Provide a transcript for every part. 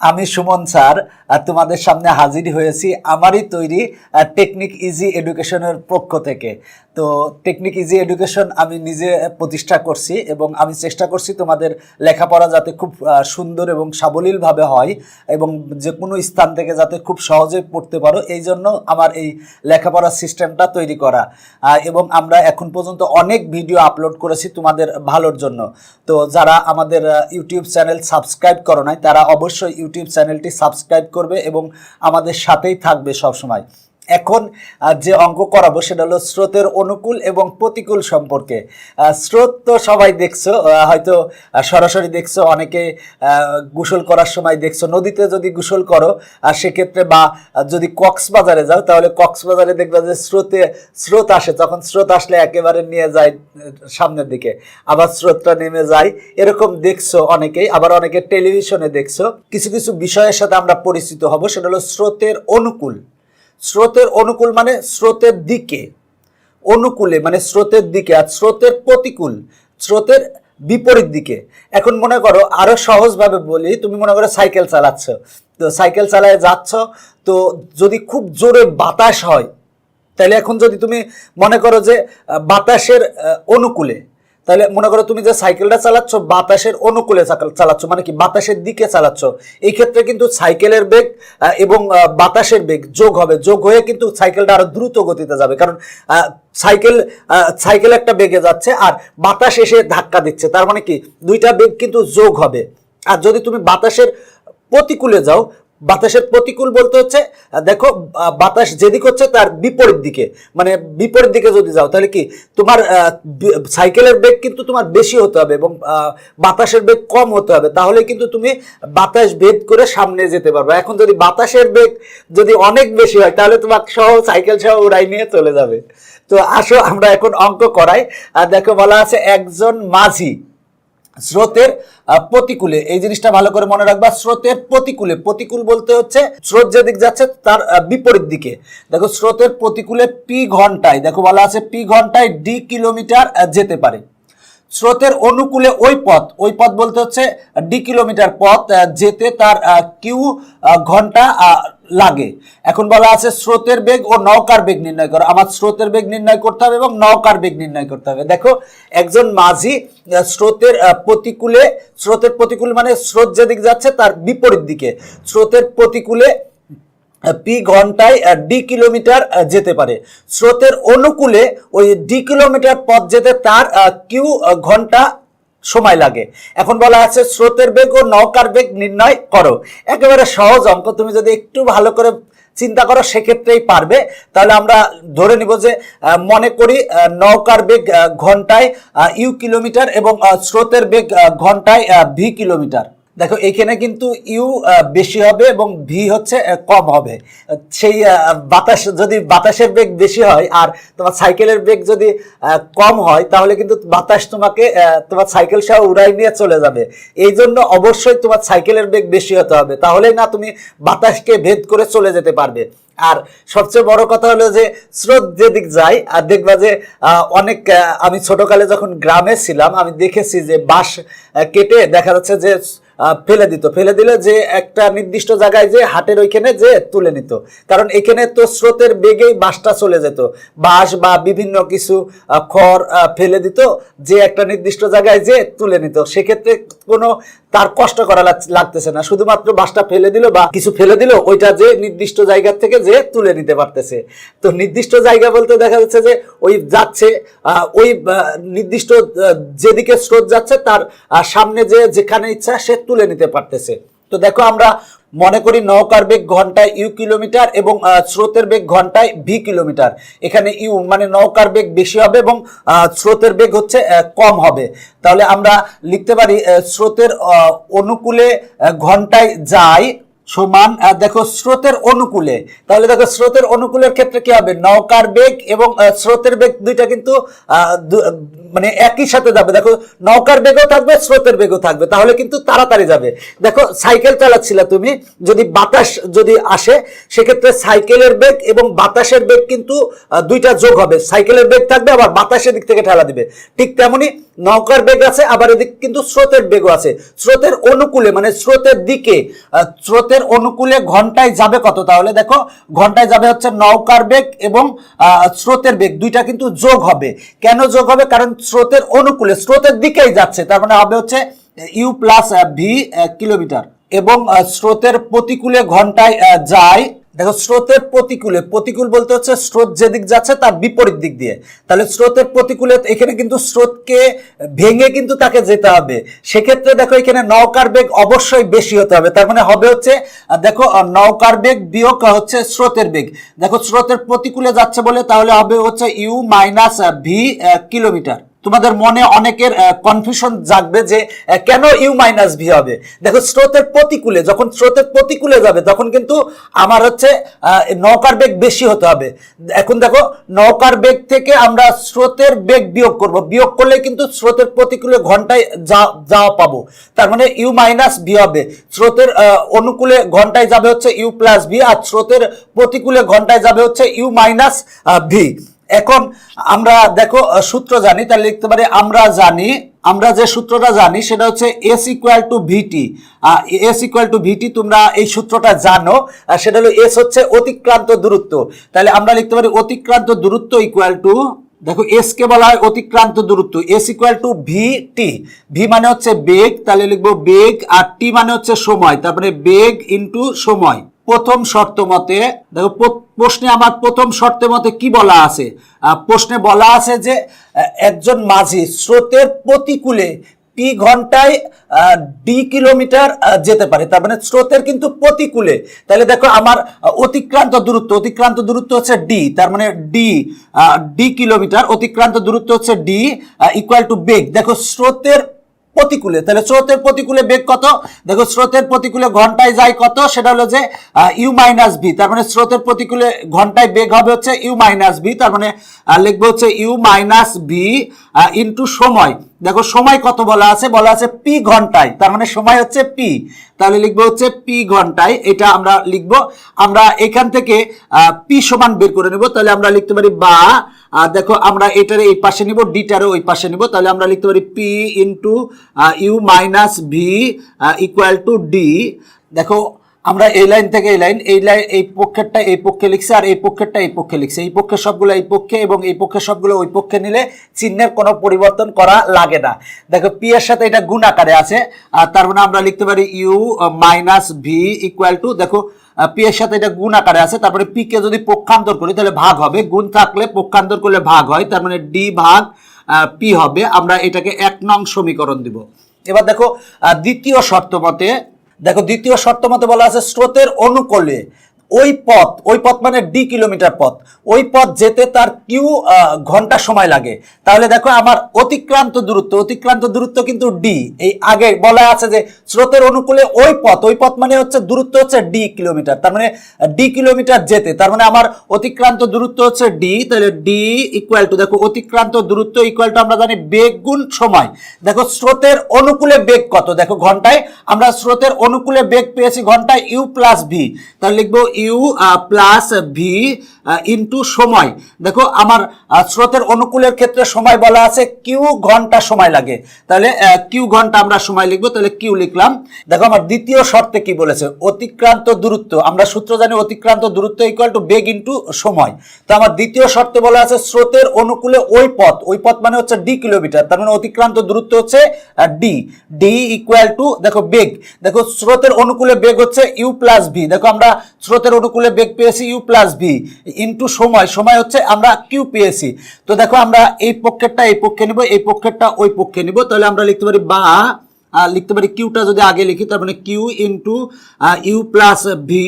আমি সুমন স্যার তোমাদের সামনে হাজির হয়েছি আমারই তৈরি টেকনিক ইজি এডুকেশনের পক্ষ থেকে। তো টেকনিক ইজি এডুকেশন আমি নিজে প্রতিষ্ঠা করছি এবং আমি চেষ্টা করছি তোমাদের লেখাপড়া যাতে খুব সুন্দর এবং সাবলীলভাবে হয় এবং যে কোনো স্থান থেকে যাতে খুব সহজে পড়তে পারো। এই জন্য আমার এই লেখাপড়ার সিস্টেমটা তৈরি করা। এবং আমরা এখন পর্যন্ত অনেক ভিডিও আপলোড করেছি তোমাদের ভালোর জন্য। তো যারা আমাদের ইউটিউব চ্যানেল সাবস্ক্রাইব করো নাই, তারা অবশ্যই ইউটিউব চ্যানেলটি সাবস্ক্রাইব করবে এবং আমাদের সাথেই থাকবে সবসময়। এখন যে অঙ্ক করাবো সেটা হলো স্রোতের অনুকূল এবং প্রতিকূল সম্পর্কে। স্রোত তো সবাই দেখছ হয়তো সরাসরি দেখছ, অনেকে গোসল করার সময় দেখছ, নদীতে যদি গোসল করো আর সেক্ষেত্রে বা যদি কক্সবাজারে যাও, তাহলে কক্সবাজারে দেখবে যে স্রোতে, স্রোত আসে, তখন স্রোত আসলে একেবারে নিয়ে যায় সামনের দিকে। আবার স্রোতটা নেমে যায়, এরকম দেখছ অনেকেই, আবার অনেকে টেলিভিশনে দেখছ। কিছু কিছু বিষয়ের সাথে আমরা পরিচিত হব, সেটা হলো স্রোতের অনুকূল। স্রোতের অনুকূল মানে স্রোতের দিকে। অনুকূলে মানে স্রোতের দিকে আর স্রোতের প্রতিকূল, স্রোতের বিপরীত দিকে। এখন মনে করো আরও সহজভাবে বলি, তুমি মনে করো সাইকেল চালাচ্ছ। তো সাইকেল চালায় যাচ্ছ, তো যদি খুব জোরে বাতাস হয়, তাহলে এখন যদি তুমি মনে করো যে বাতাসের অনুকূলে তাহলে মনে করো তুমি যে সাইকেলটা চালাচ্ছ, বাতাসের অনুকূলে চালাচ্ছ মানে কি বাতাসের দিকে চালাচ্ছ। এই ক্ষেত্রে কিন্তু সাইকেলের বেগ এবং বাতাসের বেগ যোগ হবে। যোগ হয়ে কিন্তু সাইকেলটা আরও দ্রুত গতিতে যাবে। কারণ সাইকেল সাইকেল একটা বেগে যাচ্ছে আর বাতাস এসে ধাক্কা দিচ্ছে। তার মানে কি দুইটা বেগ কিন্তু যোগ হবে। আর যদি তুমি বাতাসের প্রতিকূলে যাও বাতাসের প্রতিকূল বলতে হচ্ছে, দেখো বাতাস যেদিক হচ্ছে তার বিপরীত দিকে। মানে বিপরীত দিকে যদি যাও, তাহলে কি তোমার সাইকেলের বেগ কিন্তু তোমার বেশি হতে হবে এবং বাতাসের বেগ কম হতে হবে। তাহলে কিন্তু তুমি বাতাস ভেদ করে সামনে যেতে পারবে। এখন যদি বাতাসের বেগ যদি অনেক বেশি হয়, তাহলে তোমার সহ, সাইকেল সহ উড়াই নিয়ে চলে যাবে। তো আসো, আমরা এখন অঙ্ক করাই। আর দেখো, বলা আছে একজন মাঝি। স্রোতের প্রতিকূলে। এই জিনিসটা ভালো করে মনে রাখবা, স্রোতের প্রতিকূলে। প্রতিকূল বলতে হচ্ছে, স্রোত যেদিক যাচ্ছে তার বিপরীত দিকে। দেখো, স্রোতের প্রতিকূলে পি ঘন্টায়, দেখো বলা আছে পি ঘন্টায় ডি কিলোমিটার যেতে পারে। স্রোতের অনুকূলে ওই পথ ওই পথ বলতে হচ্ছে ডি কিলোমিটার পথ যেতে তার কিউ ঘণ্টা লাগে। এখন বলা আছে স্রোতের বেগ ও নৌকার বেগ নির্ণয় করো। আমার স্রোতের বেগ নির্ণয় করতে হবে এবং নৌকার বেগ নির্ণয় করতে হবে। দেখো, একজন মাঝি স্রোতের প্রতিকূলে, স্রোতের প্রতিকূল মানে স্রোত যেদিক যাচ্ছে তার বিপরীত দিকে। স্রোতের প্রতিকূলে পি ঘন্টায় ডি কিলোমিটার যেতে পারে। স্রোতের অনুকূলে ওই ডি কিলোমিটার পথ যেতে তার কিউ ঘণ্টা সময় লাগে। এখন বলা আছে, স্রোতের বেগ ও নৌকার বেগ নির্ণয় করো। একেবারে সহজ অঙ্ক, তুমি যদি একটু ভালো করে চিন্তা করো, সেক্ষেত্রেই পারবে। তাহলে আমরা ধরে নিব যে মনে করি নৌকার বেগ ঘন্টায় ইউ কিলোমিটার এবং স্রোতের বেগ ঘন্টায় ভি কিলোমিটার। দেখো এখানে কিন্তু ইউ বেশি হবে এবং ভি হচ্ছে কম হবে। সেই বাতাস যদি বাতাসের বেগ বেশি হয় আর তোমার সাইকেলের বেগ যদি কম হয় তাহলে কিন্তু বাতাস তোমাকে তোমার সাইকেল সহ উড়াই নিয়ে চলে যাবে। এই জন্য অবশ্যই তোমার সাইকেলের বেগ বেশি হতে হবে। তাহলেই না তুমি বাতাসকে ভেদ করে চলে যেতে পারবে। আর সবচেয়ে বড় কথা হলো যে স্রোত যেদিক যায় আর দেখবা যে অনেক আমি ছোটকালে যখন গ্রামে ছিলাম আমি দেখেছি যে আহ, কেটে দেখা যাচ্ছে যে ফেলে দিত। ফেলে দিলে যে একটা নির্দিষ্ট জায়গায় যে হাটের ওইখানে যে তুলে নিত। কারণ এখানে তো স্রোতের বেগেই বাঁশটা চলে যেত। বাঁশ বা বিভিন্ন কিছু খড় ফেলে দিত, যে একটা নির্দিষ্ট জায়গায় যে তুলে নিত। সেক্ষেত্রে কোনো তার কষ্ট করা লাগ- লাগতেছে না। শুধুমাত্র বাঁশটা ফেলে দিল বা কিছু ফেলে দিল, ওইটা যে নির্দিষ্ট জায়গা থেকে যে তুলে নিতে পারতেছে। তো নির্দিষ্ট জায়গা বলতে দেখা যাচ্ছে যে ওই যাচ্ছে ওই নির্দিষ্ট যেদিকে স্রোত যাচ্ছে তার সামনে যে যেখানে ইচ্ছা সে তুলে নিতে পারতেছে। তো দেখো আমরা মনে করি নৌকার বেগ ঘন্টায় ইউ কিলোমিটার এবং স্রোতের বেগ ঘন্টায় ভি কিলোমিটার। এখানে ইউ মানে নৌকার বেগ বেশি হবে এবং স্রোতের বেগ হচ্ছে কম হবে। তাহলে আমরা লিখতে পারি স্রোতের অনুকূলে ঘন্টায় যায় সমান দেখো স্রোতের অনুকূলে। তাহলে দেখো স্রোতের অনুকূলের ক্ষেত্রে কি হবে? নৌকার বেগ এবং স্রোতের বেগ দুইটা কিন্তু মানে একই সাথে যাবে। দেখো নৌকার বেগও থাকবে স্রোতের বেগও থাকবে। তাহলে কিন্তু তাড়াতাড়ি যাবে। দেখো সাইকেল চালাচ্ছিলা তুমি যদি বাতাস যদি আসে সেক্ষেত্রে সাইকেলের বেগ এবং বাতাসের বেগ কিন্তু দুইটা যোগ হবে। সাইকেলের বেগ থাকবে আবার বাতাসের দিক থেকে ঠেলা দিবে। ঠিক তেমনি নৌকার বেগ আছে আবার এদিক কিন্তু স্রোতের বেগও আছে। স্রোতের অনুকূলে মানে স্রোতের দিকে আহ, স্রোতের অনুকূলে ঘন্টায় যাবে কত? তাহলে দেখো, ঘন্টায় যাবে হচ্ছে নৌকার বেগ এবং স্রোতের বেগ। দুইটা কিন্তু যোগ হবে। কেন যোগ হবে? কারণ স্রোতের অনুকূলে, স্রোতের দিকেই যাচ্ছে। তার মানে হবে হচ্ছে ইউ প্লাস ভি কিলোমিটার। এবং স্রোতের প্রতিকূলে ঘন্টায় যায় দেখো, স্রোতের প্রতিকূলে, প্রতিকূল বলতে হচ্ছে স্রোত যেদিক যাচ্ছে তার বিপরীত দিক দিয়ে। তাহলে স্রোতের প্রতিকূলে এখানে কিন্তু স্রোতকে ভেঙে কিন্তু তাকে যেতে হবে। সেক্ষেত্রে দেখো, এখানে নৌকার বেগ অবশ্যই বেশি হতে হবে। তার মানে হবে হচ্ছে দেখো নৌকার বেগ বিয়োগ হচ্ছে স্রোতের বেগ। দেখো, স্রোতের প্রতিকূলে যাচ্ছে বলে তাহলে হবে হচ্ছে ইউ মাইনাস ভি কিলোমিটার। তোমাদের মনে অনেকের কনফিউশন জাগবে যে কেন ইউ মাইনাস ভি হবে? দেখো, স্রোতের প্রতিকূলে, যখন স্রোতের প্রতিকূলে যাবে, তখন কিন্তু আমার হচ্ছে নৌকার বেগ বেশি হতে হবে। এখন দেখো, নৌকার বেগ থেকে আমরা স্রোতের বেগ বিয়োগ করব। বিয়োগ করলে কিন্তু স্রোতের প্রতিকূলে ঘন্টায় যা- যাওয়া পাবো। তার মানে ইউ মাইনাস ভি হবে। স্রোতের অনুকূলে ঘন্টায় যাবে হচ্ছে ইউ প্লাস ভি আর স্রোতের প্রতিকূলে ঘন্টায় যাবে হচ্ছে ইউ মাইনাস ভি এখন আমরা দেখো সূত্র জানি, তাহলে লিখতে পারি আমরা জানি, আমরা যে সূত্রটা জানি সেটা হচ্ছে S equal to VT S equal to VT তোমরা এই সূত্রটা জানো সেটা হলো এস হচ্ছে অতিক্রান্ত দূরত্ব। তাহলে আমরা লিখতে পারি অতিক্রান্ত দূরত্ব ইকুয়াল টু দেখো এস কে বলা হয় অতিক্রান্ত দূরত্ব S equal to V T V মানে হচ্ছে বেগ, তাহলে লিখব বেগ, আর টি মানে হচ্ছে সময়, তারপরে বেগ ইনটু সময়। প্রথম শর্ত মতে, দেখো, প্র- প্রশ্নে আমার প্রথম শর্তের মতে কি বলা আছে? প্রশ্নে বলা আছে যে একজন মাঝি স্রোতের প্রতিকূলে পি ঘন্টায় ডি কিলোমিটার যেতে পারে। তার মানে স্রোতের কিন্তু প্রতিকূলে। তাহলে দেখো, আমার অতিক্রান্ত দূরত্ব অতিক্রান্ত দূরত্ব হচ্ছে ডি। তার মানে ডি ডি কিলোমিটার, অতিক্রান্ত দূরত্ব হচ্ছে ডি ইকুয়াল টু বেগ। দেখো, স্রোতের প্রতিকূলে। তাহলে স্রোতের প্রতিকূলে বেগ কত? দেখো, স্রোতের প্রতিকূলে ঘন্টায় যায় কত? সেটা হলো যে ইউ মাইনাস ভি তার মানে স্রোতের প্রতিকূলে ঘন্টায় বেগ হবে হচ্ছে ইউ মাইনাস ভি তার মানে লিখব হচ্ছে ইউ মাইনাস ভি ইন্টু সময়। দেখো, সময় কত বলা আছে? বলা আছে পি ঘন্টায়। তার মানে সময় হচ্ছে পি তাহলে লিখব হচ্ছে পি ঘন্টায়। এটা আমরা লিখব। আমরা এখান থেকে পি সমান বের করে নেব। তাহলে আমরা লিখতে পারি বা আহ, দেখো আমরা এটার এই পাশে নিব ডিটারও ওই পাশে নিব। তাহলে আমরা লিখতে পারি P into U minus V equal to D দেখো আমরা এই লাইন থেকে এই লাইন এই লাইন এই পক্ষেরটা এই পক্ষে লিখছে আর এই পক্ষেরটা এই পক্ষে লিখছে। এই পক্ষে সবগুলো এই পক্ষে এবং এই পক্ষে সবগুলো ওই পক্ষে নিলে চিহ্নের কোনো পরিবর্তন করা লাগে না। দেখো পি এর সাথে এটা গুণ আকারে আছে। আর তার মানে আমরা লিখতে পারি U minus V equal to দেখো পি এর সাথে এটা গুণ আকারে আছে, তারপরে পি কে যদি পক্ষান্তর করি, তাহলে ভাগ হবে। গুণ থাকলে পক্ষান্তর করলে ভাগ হয়, তার মানে ডি ভাগ পি হবে। আমরা এটাকে এক নং সমীকরণ দিব। এবার দেখো দ্বিতীয় শর্ত মতে, দেখো, দ্বিতীয় শর্ত মতে বলা আছে স্রোতের অনুকূলে ওই পথ ওই পথ মানে ডি কিলোমিটার পথ। ওই পথ যেতে তার কিউ ঘণ্টা সময় লাগে। তাহলে দেখো আমার অতিক্রান্ত দূরত্ব অতিক্রান্ত দূরত্ব কিন্তু ডি এই আগে বলা আছে যে স্রোতের অনুকূলে ওই পথ ওই পথ মানে হচ্ছে দূরত্ব হচ্ছে ডি কিলোমিটার তার মানে ডি কিলোমিটার যেতে, তার মানে আমার অতিক্রান্ত দূরত্ব হচ্ছে ডি তাহলে ডি ইকুয়াল টু দেখো অতিক্রান্ত দূরত্ব ইকুয়াল টু আমরা জানি বেগ গুণ সময়। দেখো স্রোতের অনুকূলে বেগ কত? দেখো ঘন্টায় আমরা স্রোতের অনুকূলে বেগ পেয়েছি ঘন্টায় ইউ প্লাস ভি তাহলে লিখব ইউ প্লাস ভি ইন্টু সময়। দেখো, আমার স্রোতের অনুকূলের ক্ষেত্রে সময় বলা আছে কিউ ঘণ্টা সময় লাগে। তাহলে কিউ ঘণ্টা আমরা সময় লিখব, তাহলে কিউ লিখলাম। দেখো, আমার দ্বিতীয় শর্তে কি বলেছে? অতিক্রান্ত দূরত্ব। আমরা সূত্র জানি অতিক্রান্ত দূরত্ব ইকুয়াল টু বেগ ইন্টু সময়। তো আমার দ্বিতীয় শর্তে বলা আছে, স্রোতের অনুকূলে ওই পথ ওই পথ মানে হচ্ছে ডি কিলোমিটার তার মানে অতিক্রান্ত দূরত্ব হচ্ছে ডি ডি ইকুয়াল টু দেখো বেগ দেখো, স্রোতের অনুকূলে বেগ হচ্ছে ইউ প্লাস ভি দেখো, আমরা স্রোতের অনুকূলে বেগ পেয়েছি ইউ প্লাস ভি ইন্টু সময়। সময় হচ্ছে আমরা কিউ পেয়েছি। তো দেখো আমরা এই পক্ষেরটা এই পক্ষে নিব, এই পক্ষেরটা ওই পক্ষে নিব। তাহলে আমরা লিখতে পারি বা লিখতে পারি কিউটা যদি আগে লিখি, তার মানে Q into U plus V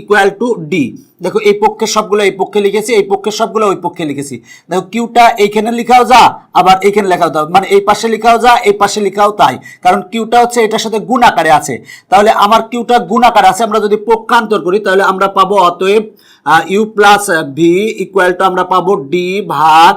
equal to D. দেখো, এই পক্ষের সবগুলো এই পক্ষে লিখেছি, এই পক্ষের সবগুলো ওই পক্ষে লিখেছি। দেখো, কিউটা এইখানে লেখাও যা, আবার এইখানে লেখাও যা মানে এই পাশে লেখাও যা, এই পাশে লেখাও তাই। কারণ কিউটা হচ্ছে এটার সাথে গুণ আকারে আছে। তাহলে আমার কিউটা গুণ আকারে আছে, আমরা যদি পক্ষান্তর করি, তাহলে আমরা পাবো অতএব U plus V equal to আমরা পাবো ডি ভাগ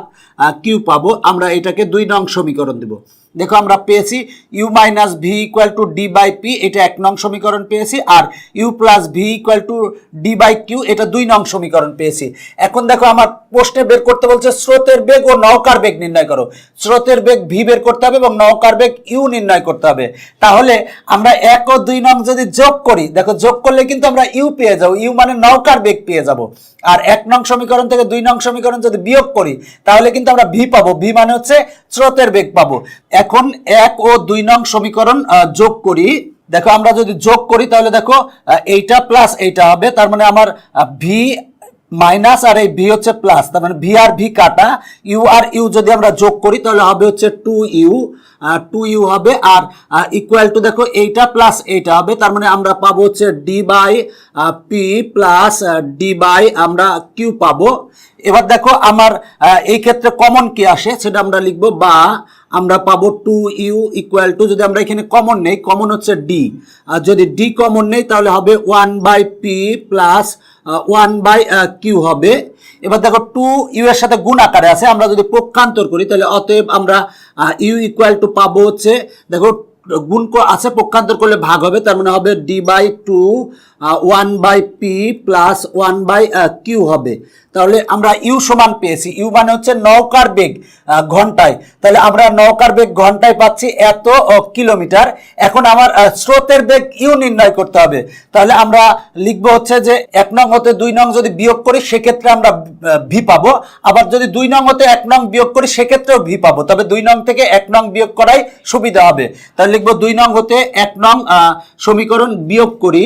কিউ পাবো। আমরা এটাকে দুই নং সমীকরণ দেব। দেখো আমরা পেয়েছি U minus V equal to D by P এটা এক নং সমীকরণ পেয়েছি। আর U plus V equal to D by Q এটা দুই নং সমীকরণ পেয়েছি। এখন দেখো আমার প্রশ্নে বের করতে বলছে স্রোতের বেগ ও নৌকার বেগ নির্ণয় করো। স্রোতের বেগ ভি বের করতে হবে এবং নৌকার বেগ ইউ নির্ণয় করতে হবে। তাহলে আমরা এক ও দুই নং যদি যোগ করি, দেখো যোগ করলে কিন্তু আমরা ইউ পেয়ে যাব। ইউ মানে নৌকার বেগ পেয়ে যাব। আর এক নং সমীকরণ থেকে দুই নং সমীকরণ যদি বিয়োগ করি, তাহলে কিন্তু আমরা ভি পাবো। ভি মানে হচ্ছে স্রোতের বেগ পাবো। এখন এক ও দুই নং সমীকরণ যোগ করি। দেখো, আমরা যদি যোগ করি, তাহলে দেখো এইটা প্লাস এইটা হবে। তার মানে আমার ভি মাইনাস আর এই ভি হচ্ছে প্লাস তার মানে ভি আর ভি কাটা ইউ আর ইউ যদি আমরা যোগ করি, তাহলে হবে হচ্ছে টু ইউ টু ইউ হবে আর ইকুয়াল টু দেখো এইটা প্লাস এইটা হবে, তার মানে আমরা পাবো হচ্ছে D by P plus D by আমরা কিউ পাবো। এবার দেখো আমার এই ক্ষেত্রে কমন কি আসে, সেটা আমরা লিখব বা আমরা পাবো টু ইউ ইকুয়াল টু যদি আমরা এখানে কমন নেই কমন হচ্ছে ডি আর যদি ডি কমন নেই, তাহলে হবে one by P plus one by Q হবে। এবার দেখো টু ইউ এর সাথে গুণ আকারে আছে, আমরা যদি পক্ষান্তর করি, তাহলে অতএব আমরা ইউ ইকুয়াল টু পাবো হচ্ছে, দেখো, গুণ আছে, পক্ষান্তর করলে ভাগ হবে, তার মানে হবে D by two one by P plus one by Q হবে। তাহলে আমরা ইউ সমান পেয়েছি। ইউ মানে হচ্ছে নৌকার বেগ ঘন্টায়। তাহলে আমরা নৌকার বেগ ঘন্টায় পাচ্ছি এত কিলোমিটার। এখন আমার স্রোতের বেগ ইউ নির্ণয় করতে হবে। তাহলে আমরা লিখব হচ্ছে যে এক নং হতে দুই নং যদি বিয়োগ করি, সেক্ষেত্রে আমরা ভি পাবো। আবার যদি দুই নং হতে এক নং বিয়োগ করি, সেক্ষেত্রেও ভি পাবো। তবে দুই নং থেকে এক নং বিয়োগ করাই সুবিধা হবে। তাহলে লিখব দুই নং হতে এক নং সমীকরণ বিয়োগ করি।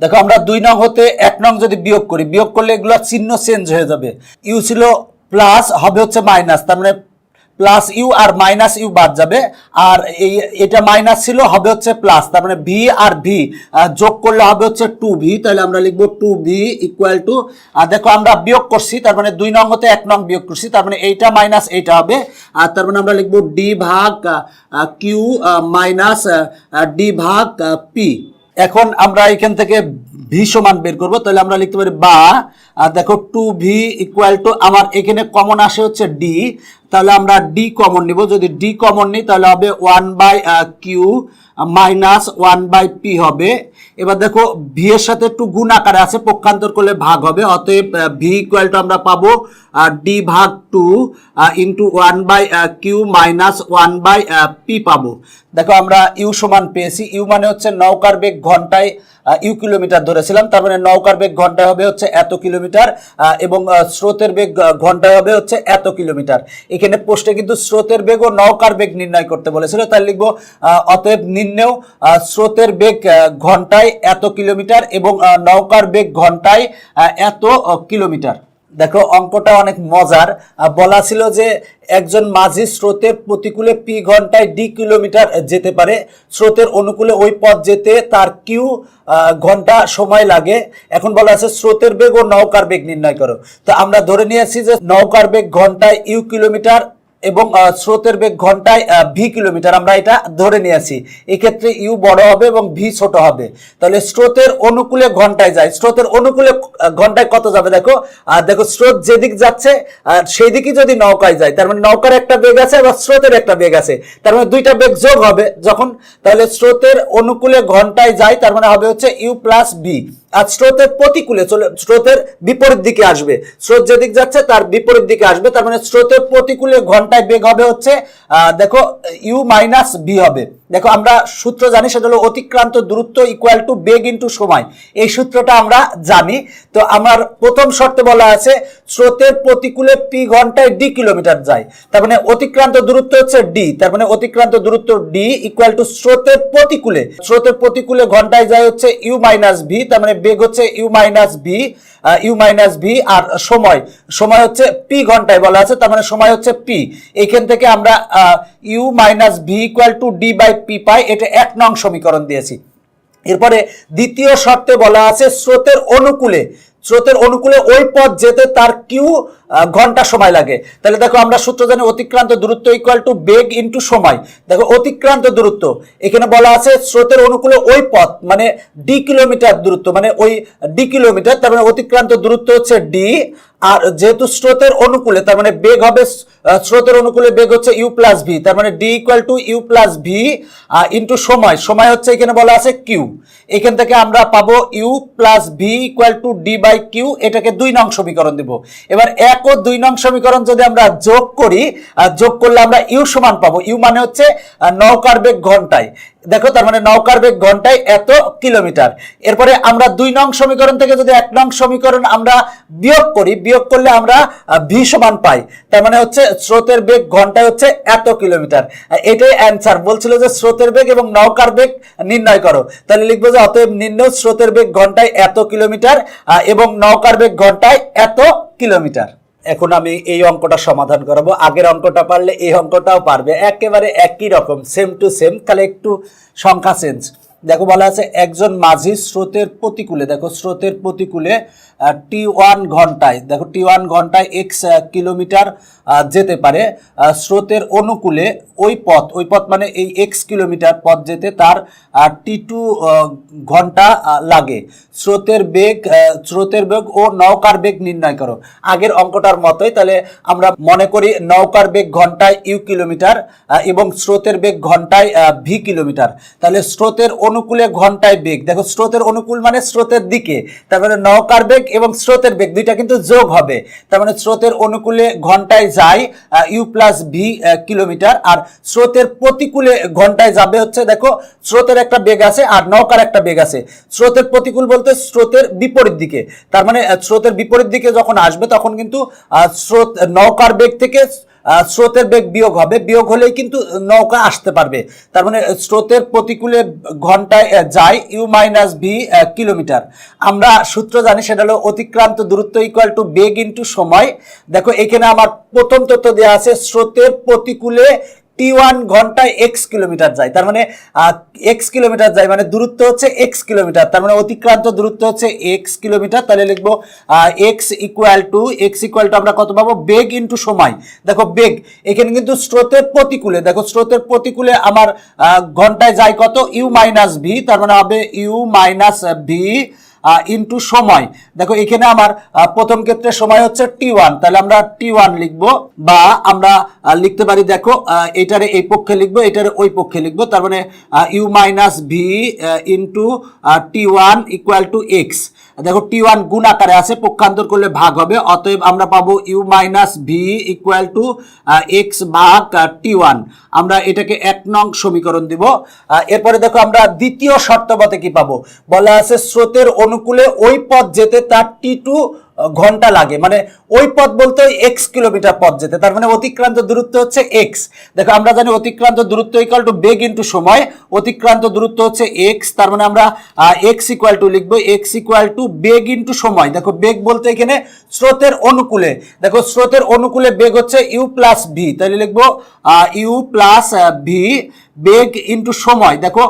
দেখো, আমরা দুই নং হতে এক নং যদি বিয়োগ করি, বিয়োগ করলে এগুলো চিহ্ন চেঞ্জ হয়ে যাবে। ইউ ছিল প্লাস হবে হচ্ছে মাইনাস তার মানে প্লাস ইউ আর মাইনাস ইউ বাদ যাবে, আর এই, এটা মাইনাস ছিল, হবে হচ্ছে প্লাস তার মানে ভি আর ভি যোগ করলে হবে হচ্ছে টু ভি তাহলে আমরা লিখব টু ভি ইকুয়াল টু আর দেখো, আমরা বিয়োগ করছি, তার মানে দুই নং হতে এক নং বিয়োগ করছি, তার মানে এইটা মাইনাস এইটা হবে, আর তার মানে আমরা লিখব ডি ভাগ কিউ মাইনাস ডি ভাগ পি এখন আমরা এখান থেকে ভি সমান বের করব। তাহলে আমরা লিখতে পারি বা দেখো টু ভি ইকুয়াল টু আমার এখানে কমন আসে হচ্ছে ডি তাহলে আমরা ডি কমন নিব। যদি ডি কমন নিই, তাহলে হবে one by Q minus one by P হবে। এবার দেখো ভি এর সাথে একটু গুণ আকারে আছে, পক্ষান্তর করলে ভাগ হবে। অতএব ভি ইকুয়াল টু আমরা পাবো ডি ভাগ two into one by Q minus one by P পাবো। দেখো আমরা ইউ সমান পেয়েছি। ইউ মানে হচ্ছে নৌকার বেগ ঘন্টায় ইউ কিলোমিটার ধরেছিলাম। তার মানে নৌকার বেগ ঘন্টায় হবে হচ্ছে এত কিলোমিটার আহ, এবং স্রোতের বেগ ঘন্টায় হবে হচ্ছে এত কিলোমিটার। এখানে পোস্টে কিন্তু স্রোতের বেগ ও নৌকার বেগ নির্ণয় করতে বলেছিল। তাই লিখব অতএব নিম্নেও স্রোতের বেগ ঘন্টায় এত কিলোমিটার এবং নৌকার বেগ ঘন্টায় এত কিলোমিটার। দেখো, অঙ্কটা অনেক মজার। বলা ছিল যে একজন মাঝি স্রোতের প্রতিকূলে পি ঘন্টায় ডি কিলোমিটার যেতে পারে। স্রোতের অনুকূলে ওই পথ যেতে তার কিউ ঘণ্টা সময় লাগে। এখন বলা আছে স্রোতের বেগ ও নৌকার বেগ নির্ণয় করো। তো আমরা ধরে নিয়েছি যে নৌকার বেগ ঘন্টায় ইউ কিলোমিটার এবং স্রোতের বেগ ঘন্টায় ভি কিলোমিটার আমরা এটা ধরে নিয়েছি এক্ষেত্রে ইউ বড় হবে এবং ভি ছোট হবে। তাহলে স্রোতের অনুকূলে ঘন্টায় যায়। স্রোতের অনুকূলে ঘন্টায় কত যাবে দেখো? আর দেখো, স্রোত যেদিক যাচ্ছে সেই দিকই যদি নৌকায় যায়, তার মানে নৌকার একটা বেগ আছে বা স্রোতের একটা বেগ আছে। তার মানে দুইটা বেগ যোগ হবে। যখন তাহলে স্রোতের অনুকূলে ঘন্টায় যায়, তার মানে হবে হচ্ছে ইউ প্লাস আর স্রোতের প্রতিকূলে চলে, স্রোতের বিপরীত দিকে আসবে। স্রোত যেদিক যাচ্ছে, তার বিপরীত দিকে আসবে। তার মানে স্রোতের প্রতিকূলে ঘন্টায় বেগ হবে হচ্ছে দেখো, ইউ মাইনাস বি হবে। দেখো, আমরা সূত্র জানি, সেটা হলো অতিক্রান্ত দূরত্ব ইকুয়াল টু বেগ ইন্টু সময়। এই সূত্রটা আমরা জানি। তো আমার প্রথম শর্তে বলা আছে, স্রোতের প্রতিকূলে পি ঘন্টায় ডি কিলোমিটার যায়। তার মানে অতিক্রান্ত দূরত্ব হচ্ছে ডি তার মানে অতিক্রান্ত দূরত্ব ডি ইকুয়াল টু স্রোতের প্রতিকূলে। স্রোতের প্রতিকূলে ঘন্টায় যায় হচ্ছে ইউ মাইনাস ভি তার মানে বেগ হচ্ছে U minus B U minus B আর সময়। সময় হচ্ছে পি ঘন্টায় বলা আছে, তার মানে সময় হচ্ছে পি এখান থেকে আমরা U minus V equal to D by P পাই, এটা এক নং সমীকরণ দিয়েছি। এরপরে দ্বিতীয় শর্তে বলা আছে স্রোতের অনুকূলে। স্রোতের অনুকূলে ওই পথ যেতে তার কিউ ঘণ্টা সময় লাগে। তাহলে দেখো আমরা সূত্র জানি অতিক্রান্ত দূরত্ব ইকুয়াল টু বেগ ইন্টু সময়। দেখো অতিক্রান্ত দূরত্ব, এখানে বলা আছে স্রোতের অনুকূলে ওই পথ মানে ডি কিলোমিটার দূরত্ব মানে ওই ডি কিলোমিটার তার মানে অতিক্রান্ত দূরত্ব হচ্ছে ডি আর যেহেতু স্রোতের অনুকূলে, তার মানে বেগ হবে স্রোতের অনুকূলে বেগ হচ্ছে ইউ প্লাস ভি তার মানে D equal to U plus V into সময়। সময় হচ্ছে এখানে বলা আছে কিউ এখান থেকে আমরা পাবো U plus V equal to D by Q এটাকে দুই নং সমীকরণ দিব। এবার এক ও দুই নং সমীকরণ যদি আমরা যোগ করি যোগ করলে আমরা ইউ সমান পাবো। ইউ মানে হচ্ছে নৌকার বেগ ঘন্টায়। দেখো, তার মানে নৌকার বেগ ঘন্টায় এত কিলোমিটার। এরপরে আমরা দুই নং সমীকরণ থেকে যদি এক নং সমীকরণ আমরা বিয়োগ করি, বিয়োগ করলে আমরা ভি সমান পাই। তার মানে হচ্ছে, স্রোতের বেগ ঘন্টায় হচ্ছে এত কিলোমিটার। এটাই অ্যান্সার। বলছিল যে স্রোতের বেগ এবং নৌকার বেগ নির্ণয় করো। তাহলে লিখব যে অতএব নির্ণয় স্রোতের বেগ ঘন্টায় এত কিলোমিটার এবং নৌকার বেগ ঘন্টায় এত কিলোমিটার। এখন আমি এই অঙ্কটা সমাধান করাবো। আগের অঙ্কটা পারলে এই অঙ্কটাও পারবে। একেবারে একই রকম সেম টু সেম তাহলে একটু সংখ্যা চেঞ্জ দেখো বলা আছে, একজন মাঝি স্রোতের প্রতিকূলে, দেখো স্রোতের প্রতিকূলে টি ওয়ান ঘন্টায়, দেখো টি ওয়ান ঘন্টায় এক্স কিলোমিটার যেতে পারে। স্রোতের অনুকূলে ওই পথ ওই পথ মানে এই এক্স কিলোমিটার পথ যেতে তার টি টু ঘণ্টা লাগে। স্রোতের বেগ স্রোতের বেগ ও নৌকার বেগ নির্ণয় করো। আগের অঙ্কটার মতোই তাহলে আমরা মনে করি নৌকার বেগ ঘন্টায় ইউ কিলোমিটার এবং স্রোতের বেগ ঘন্টায় ভি কিলোমিটার। তাহলে স্রোতের অনুকূলে ঘন্টায় বেগ, দেখো স্রোতের অনুকূল মানে স্রোতের দিকে, তার মানে নৌকার বেগ এবং স্রোতের বেগ দুইটা কিন্তু যোগ হবে। তার মানে স্রোতের অনুকূলে ঘন্টায় যায় ইউ প্লাস ভি কিলোমিটার, আর স্রোতের প্রতিকূলে ঘন্টায় যাবে হচ্ছে, দেখো, স্রোতের একটা বেগ আছে আর নৌকার একটা বেগ আছে। স্রোতের প্রতিকূল বলতে স্রোতের বিপরীত দিকে। তার মানে স্রোতের বিপরীত দিকে যখন আসবে তখন কিন্তু স্রোত, নৌকার বেগ থেকে স্রোতের বেগ বিয়োগ হবে। বিয়োগ হলেই কিন্তু নৌকা আসতে পারবে। তার মানে স্রোতের প্রতিকূলে ঘন্টায় যায় ইউ মাইনাস ভি কিলোমিটার। আমরা সূত্র জানি, সেটা হলো অতিক্রান্ত দূরত্ব ইকুয়াল টু বেগ ইন্টু সময়। দেখো, এখানে আমার প্রথম তথ্য দেওয়া আছে, স্রোতের প্রতিকূলে টি ওয়ান ঘন্টায় এক্স কিলোমিটার যায়। তার মানে এক্স কিলোমিটার যায় মানে দূরত্ব হচ্ছে এক্স কিলোমিটার তার মানে অতিক্রান্ত দূরত্ব হচ্ছে এক্স কিলোমিটার তাহলে লিখব X equal to X equal to আমরা কত পাবো? বেগ ইন্টু সময়। দেখো, বেগ, এখানে কিন্তু স্রোতের প্রতিকূলে, দেখো, স্রোতের প্রতিকূলে আমার ঘন্টায় যায় কত? ইউ মাইনাস ভি তার মানে হবে ইউ মাইনাস ভি ইন্টু সময়। দেখো, এখানে আমার প্রথম ক্ষেত্রে সময় হচ্ছে টি ওয়ান তাহলে আমরা টি ওয়ান লিখব বা আমরা লিখতে পারি, দেখো এটারে এই পক্ষে লিখব, এটারে ওই পক্ষে লিখব। তার মানে U minus V into T one equal to X দেখো টি ওয়ান গুণ আকারে আছে, পক্ষান্তর করলে ভাগ হবে, অতএব আমরা পাবো U minus V equal to X ভাগ টি ওয়ান আমরা এটাকে এক নং সমীকরণ দিব। এরপরে দেখো আমরা দ্বিতীয় শর্তমতে কি পাবো? বলা আছে স্রোতের অনুকূলে ওই পথ যেতে তার টি টু ঘণ্টা লাগে। মানে ওই পথ বলতে ওই এক্স কিলোমিটার পথ যেতে। তার মানে অতিক্রান্ত দূরত্ব হচ্ছে এক্স দেখো, আমরা জানি অতিক্রান্ত দূরত্ব ইকুয়াল টু বেগ ইন্টু সময়। অতিক্রান্ত দূরত্ব হচ্ছে এক্স তার মানে আমরা এক্স ইকুয়াল টু লিখব এক্স ইকুয়াল টু বেগ ইন্টু সময়। দেখো বেগ বলতে এখানে স্রোতের অনুকূলে। দেখো, স্রোতের অনুকূলে বেগ হচ্ছে ইউ প্লাস ভি তাহলে লিখব ইউ প্লাস ভি বেগ ইন্টু সময়, দেখো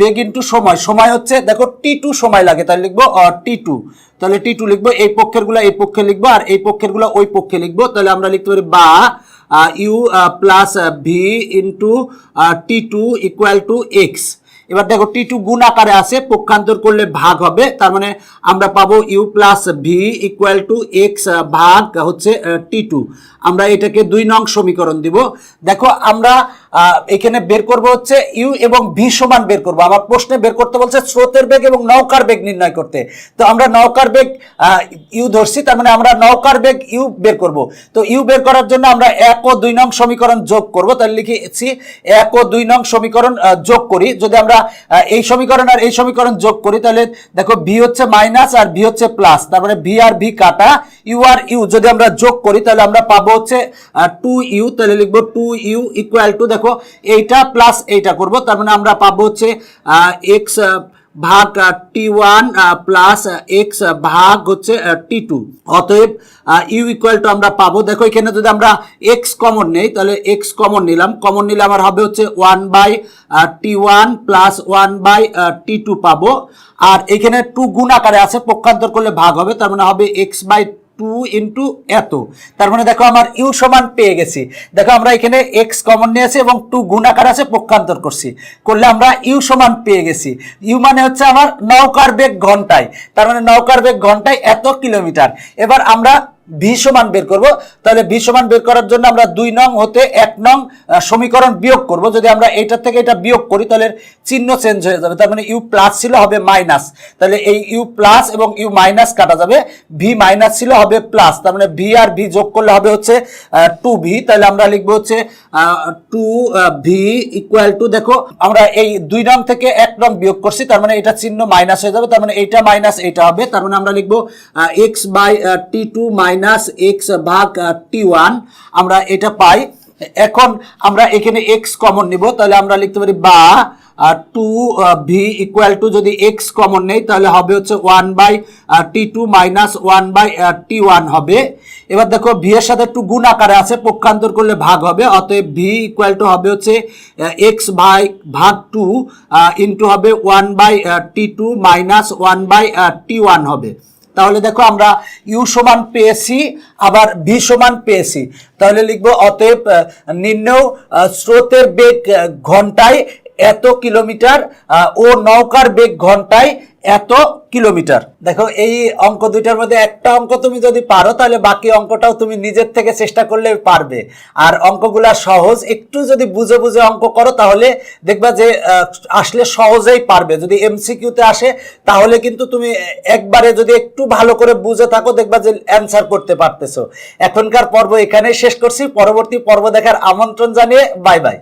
বেগ ইন্টু সময় সময় হচ্ছে, দেখো টি টু সময় লাগে, তাহলে লিখব টি টু তাহলে টি টু লিখব, এই পক্ষেরগুলা এই পক্ষে লিখব, আর এই পক্ষেরগুলা ওই পক্ষে লিখব, তাহলে আমরা লিখতে পারি বা U plus V into T two equal to X এবার দেখো টি টু গুণ আকারে আছে, পক্ষান্তর করলে ভাগ হবে, তার মানে আমরা পাবো U plus V equal to X ভাগ হচ্ছে টি টু আমরা এটাকে দুই নং সমীকরণ দিব। দেখো, আমরা এখানে বের করব হচ্ছে ইউ এবং ভি সমান বের করব। আমার প্রশ্নে বের করতে বলছে স্রোতের বেগ এবং নৌকার বেগ নির্ণয় করতে। তো আমরা নৌকার বেগ ইউ ধরছি, তার মানে আমরা নৌকার বেগ ইউ বের করব। তো ইউ বের করার জন্য আমরা এক ও দুই নং সমীকরণ যোগ করব। তাহলে লিখেছি এক ও দুই নং সমীকরণ যোগ করি। যদি আমরা এই সমীকরণ আর এই সমীকরণ যোগ করি, তাহলে দেখো ভি হচ্ছে মাইনাস আর ভি হচ্ছে প্লাস তার মানে ভি আর ভি কাটা। ইউ আর ইউ যদি আমরা যোগ করি, তাহলে আমরা পাবো হচ্ছে টু ইউ তাহলে লিখব টু ইউ ইকুয়াল টু দেখো এইটা প্লাস এইটা করব। তার মানে আমরা পাবো হচ্ছে এক্স ভাগ টি ওয়ান প্লাস এক্স ভাগ হচ্ছে টি টু অতএব ইউ ইকুয়াল টু আমরা পাবো। দেখো এখানে যদি আমরা এক্স কমন নেই, তাহলে এক্স কমন নিলাম। কমন নিলে আমার হবে হচ্ছে one by T one plus one by T two পাবো। আর এখানে টু গুণ আকারে আছে, পক্ষান্তর করলে ভাগ হবে। তার মানে হবে এক্স বাই টু ইন্টু এত। তার মানে দেখো আমার ইউ সমান পেয়ে গেছি। দেখো আমরা এখানে এক্স কমন নিয়েছি এবং টু গুণাকার আছে, পক্ষান্তর করছি। করলে আমরা ইউ সমান পেয়ে গেছি। ইউ মানে হচ্ছে আমার নৌকার বেগ ঘন্টায়। তার মানে নৌকার বেগ ঘন্টায় এত কিলোমিটার। এবার আমরা ভি সমান বের করব। তাহলে ভি সমান বের করার জন্য আমরা দুই নং হতে এক নং সমীকরণ বিয়োগ করব। যদি আমরা এটা থেকে এটা বিয়োগ করি, তাহলে চিহ্ন চেঞ্জ হয়ে যাবে। তার মানে ইউ প্লাস ছিল হবে মাইনাস তাহলে এই ইউ প্লাস এবং ইউ মাইনাস কাটা যাবে। ভি মাইনাস ছিল হবে প্লাস তার মানে ভি আর ভি যোগ করলে হবে হচ্ছে টু ভি তাহলে আমরা লিখব হচ্ছে টু ভি ইকুয়াল টু দেখো, আমরা এই দুই নং থেকে এক নং বিয়োগ করছি। তার মানে এটা চিহ্ন মাইনাস হয়ে যাবে। তার মানে এইটা মাইনাস এইটা হবে। তার মানে আমরা লিখব X by T two minus X ভাগ টি ওয়ান আমরা এটা পাই। এখন আমরা এখানে এক্স কমন নিব, তাহলে আমরা লিখতে পারি বা টু ভি ইকুয়াল টু যদি এক্স কমন নেই, তাহলে হবে হচ্ছে one by T two minus one by T one হবে। এবার দেখো ভি এর সাথে একটু গুণ আকারে আছে, পক্ষান্তর করলে ভাগ হবে, অতএব ভি ইকুয়াল টু হবে হচ্ছে এক্স বাই ভাগ টু ইন্টু হবে one by T two minus one by T one হবে। তাহলে দেখো আমরা ইউ সমান পেয়েছি, আবার ভি সমান পেয়েছি। তাহলে লিখব, অতএব নিম্ন স্রোতের বেগ ঘন্টায় এত কিলোমিটার ও নৌকার বেগ ঘন্টায় এত কিলোমিটার। দেখো, এই অঙ্ক দুইটার মধ্যে একটা অঙ্ক তুমি যদি পারো, তাহলে বাকি অঙ্কটাও তুমি নিজের থেকে চেষ্টা করলে পারবে। আর অঙ্কগুলা সহজ, একটু যদি বুঝে বুঝে অঙ্ক করো, তাহলে দেখবা যে আসলে সহজেই পারবে। যদি এমসিকিউতে আসে, তাহলে কিন্তু তুমি একবারে যদি একটু ভালো করে বুঝে থাকো, দেখবা যে অ্যান্সার করতে পারতেছো। এখনকার পর্ব এখানেই শেষ করছি। পরবর্তী পর্ব দেখার আমন্ত্রণ জানিয়ে বাই বাই